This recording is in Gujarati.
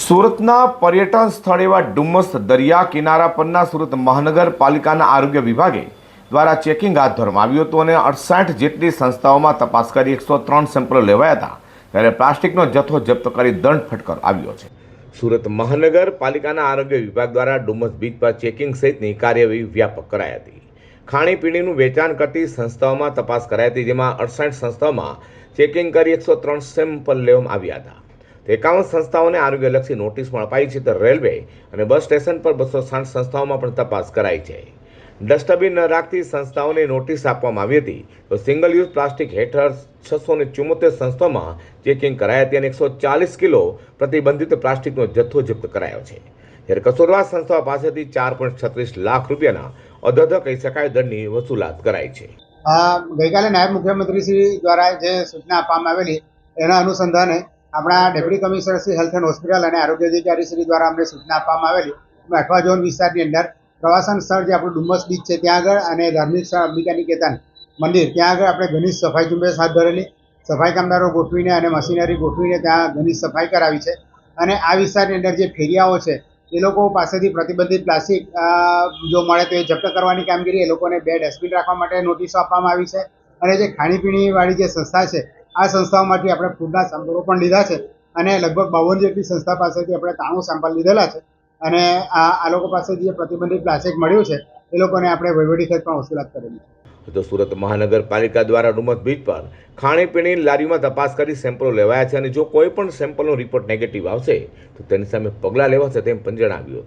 સુરતના પર્યટન સ્થળ એવા ડુમસ દરિયા કિનારા પરના સુરત મહાનગરપાલિકાના આરોગ્ય વિભાગે દ્વારા ચેકિંગ હાથ ધરવામાં આવ્યું હતું અને અડસાઠ જેટલી સંસ્થાઓમાં તપાસ કરી એકસો ત્રણ સેમ્પલો લેવાયા હતા. ત્યારે પ્લાસ્ટિકનો જથ્થો જપ્ત કરી દંડ ફટકાર આવ્યો છે. સુરત મહાનગરપાલિકાના આરોગ્ય વિભાગ દ્વારા ડુમસ બીચ પર ચેકિંગ સહિતની કાર્યવાહી વ્યાપક કરાઈ હતી. ખાણીપીણીનું વેચાણ કરતી સંસ્થાઓમાં તપાસ કરાઈ હતી, જેમાં અડસાઠ સંસ્થાઓમાં ચેકિંગ કરી એકસો ત્રણ સેમ્પલ લેવામાં આવ્યા હતા. એકાવન સંસ્થાઓને આરોગ્યલક્ષી નોટિસ પણ અપાઈ છે, તો રેલવે અને બસ સ્ટેશન પર બસો સાઠ સંસ્થાઓમાં પણ તપાસ કરાઈ છે. ડસ્ટબિન ન રાખતી સંસ્થાઓને નોટિસ આપવામાં આવી હતી, તો સિંગલ યુઝ પ્લાસ્ટિક હેઠળ છસો ને ચુમ્મોતેર સંસ્થાઓમાં ચેકિંગ હતી અને એકસો ચાલીસ કિલો પ્રતિબંધિત પ્લાસ્ટિકનો જથ્થો જપ્ત કરાયો છે. જ્યારે કસૂરવાર સંસ્થાઓ પાસેથી ચાર પોઈન્ટ છત્રીસ લાખ રૂપિયાના અધધ કહી શકાય દંડની વસૂલાત કરાઈ છે. ગઈકાલે નાયબ મુખ્યમંત્રી શ્રી દ્વારા જે સૂચના આપવામાં આવેલી, એના અનુસંધાને આપણા deputy commissioner Shri health and hospital અને આરોગ્ય અધિકારી શ્રી દ્વારા અમને સૂચના આપવામાં આવેલી. અમે અઠવા ઝોન વિસ્તારની અંદર પ્રવાસન સ્થળ જે આપણું ડુમ્મસ બીચ છે, ત્યાં આગળ અને ધાર્મિક સ્થળ અંબિકા નિકેતન મંદિર, ત્યાં આગળ આપણે ઘણી સફાઈ ઝુંબેશ હાથ ધરેલી. સફાઈ કામદારો ગોઠવીને અને મશીનરી ગોઠવીને ત્યાં ઘણી સફાઈ કરાવી છે. અને આ વિસ્તારની અંદર જે ફેરિયાઓ છે, એ લોકો પાસેથી પ્રતિબંધિત પ્લાસ્ટિક જો મળે તો એ જપ્ત કરવાની કામગીરી એ લોકોને બે ડસ્ટબિન રાખવા માટે નોટિસો આપવામાં આવી છે. અને જે ખાણીપીણીવાળી જે સંસ્થા છે આ સંસ્થાઓમાંથી આપણે ફૂડના સેમ્પલો પણ લીધા છે અને લગભગ બાવન જેટલી સંસ્થા પાસેથી આપણે ત્રાણું સેમ્પલ લીધેલા છે. અને આ આ લોકો પાસેથી જે પ્રતિબંધિત પ્લાસ્ટિક મળ્યું છે, એ લોકોને આપણે વહીવટી ખર્ચ પણ વસૂલાત કરેલી છે. તો સુરત મહાનગરપાલિકા દ્વારા ડુમસ બીચ પર ખાણીપીણી લારીમાં તપાસ કરી સેમ્પલો લેવાયા છે અને જો કોઈ પણ સેમ્પલનો રિપોર્ટ નેગેટિવ આવશે, તો તેની સામે પગલાં લેવાશે તેમ પણ જણાવ્યું